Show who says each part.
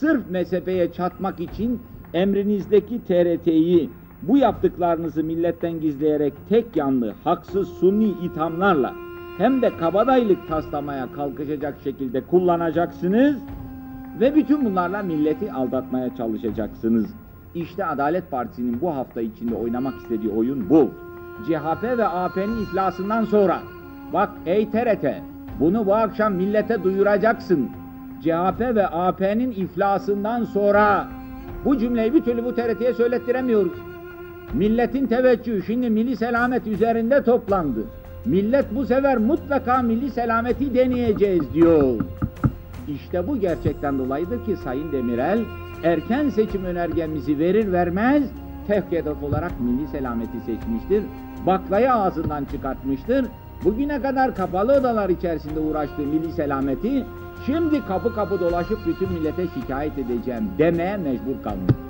Speaker 1: sırf mezhebeye çatmak için emrinizdeki TRT'yi bu yaptıklarınızı milletten gizleyerek tek yanlı, haksız, sunni ithamlarla hem de kabadayılık taslamaya kalkışacak şekilde kullanacaksınız ve bütün bunlarla milleti aldatmaya çalışacaksınız. İşte Adalet Partisi'nin bu hafta içinde oynamak istediği oyun bu. CHP ve AP'nin iflasından sonra bak ey TRT bunu bu akşam millete duyuracaksın. CHP ve AP'nin iflasından sonra bu cümleyi bir türlü bu TRT'ye söylettiremiyoruz. Milletin teveccühü şimdi milli selamet üzerinde toplandı. Millet bu sefer mutlaka milli selameti deneyeceğiz diyor. İşte bu gerçekten dolayıdır ki Sayın Demirel erken seçim önergemizi verir vermez tek olarak milli selameti seçmiştir. Baklayı ağzından çıkartmıştır. Bugüne kadar kapalı odalar içerisinde uğraştığı milli selameti şimdi kapı kapı dolaşıp bütün millete şikayet edeceğim demeye mecbur kalmıştır.